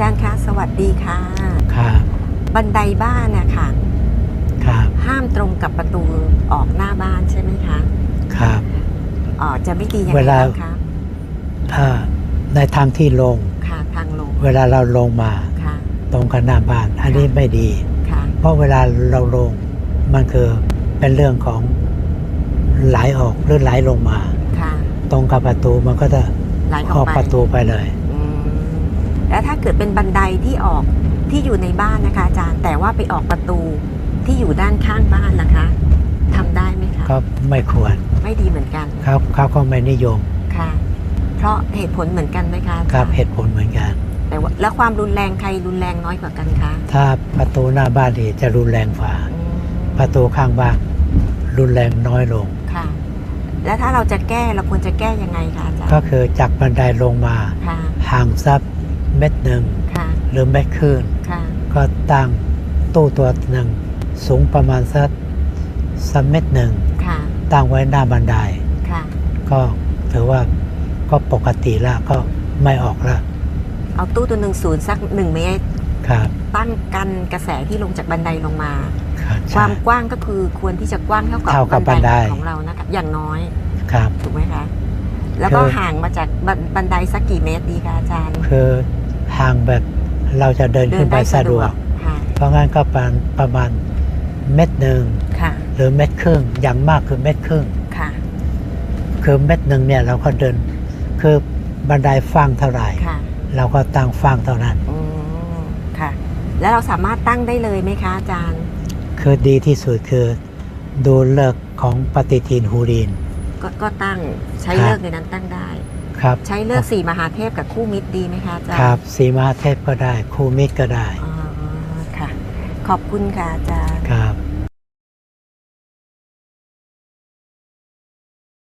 จารย์คะสวัสดีค่ะ ครับ บันไดบ้านนะคะครับ ห้ามตรงกับประตูออกหน้าบ้านใช่ไหมคะครับ อ๋อจะไม่ดียังเวไงลา บ้างคะอ่าในทางที่ลง ค่ะทางลงเวลาเราลงมาค่ะ ตรงกับหน้าบ้าน อันนี้ไม่ดี ค่ะเพราะเวลาเราลงมันคือเป็นเรื่องของไหลออกหรือไหลลงมา ค่ะตรงกับประตูมันก็จะไหลออออกกไปประตูไปเลยอืม แล้วถ้าเกิดเป็นบันไดที่ออกที่อยู่ในบ้านนะคะอาจารย์ แต่ว่าไปออกประตูที่อยู่ด้านข้างบ้านนะคะทำได้ไหมคะก็ไม่ควรไม่ดีเหมือนกันเขาเขาก็ไม่นิยมค่ะ เพราะเหตุผลเหมือนกันไหมคะอาจาครับรย์เหตุผลเหมือนกันแต่ว่าแล้วความรุนแรงใครรุนแรงน้อยกว่ากันคะถ้าประตูหน้าบ้านนี่จะรุนแรงฝ่าอืมประตูข้างบ้านรุนแรงน้อยลงค่ะ แล้วถ้าเราจะแก้เราควรจะแก้ยังไงคะอาจารย์ก็คือจากบันไดลงมาค่ะห่างสัก เม็ดหนึ่งค่ะหรือเม็ดครึ่งค่ะก็ตั้งตู้ตัวหนึ่งสูงประมาณสักสักเม็ดหนึ่งค่ะตั้งไว้หน้าบันไดค่ะก็ถือว่าก็ปกติแล้วก็ไม่ออกแล้วเอาตู้ตัวหนึ่งศูนย์สักหนึ่งเมตรครับตั้งกันกระแสที่ลงจากบันไดลงมาครับคใช่วามกว้างก็คือควรที่จะกว้างเท่ากับเท่ากับบันไดของเรานะคะอย่างน้อยครับถูกไหมคะแล้วก็คือห่างมาจากบันบันไดสักกี่เมตรดีคะอาจารย์ คือ ห่างแบบเราจะเดินขึ้นไปสะดวกค่ะเพราะงั้นก็ประมาณประมาณเม็ดหนึ่งค่ะหรือเม็ดครึ่งอย่างมากคือเม็ดครึ่งค่ะคือเม็ดหนึ่งเนี่ยเราก็เดินคือบันไดฟังเท่าไหร่ค่ะเราก็ตั้งฟังเท่านั้นอืมค่ะ แล้วเราสามารถตั้งได้เลยไหมคะอาจารย์ คือดีที่สุดคือดูเลิกษ์ของปฏิทินฮูรินก็ก็ตั้งใช้ครับเลิกในนั้นตั้งได้ ครับใช้เลิกสี่มหาเทพกับคู่มิตรดีไหมคะอาจารย์ครับสีมหาเทพก็ได้ คู่มิตรก็ได้อ๋อค่ะ ขอบคุณค่ะอาจารย์ครับ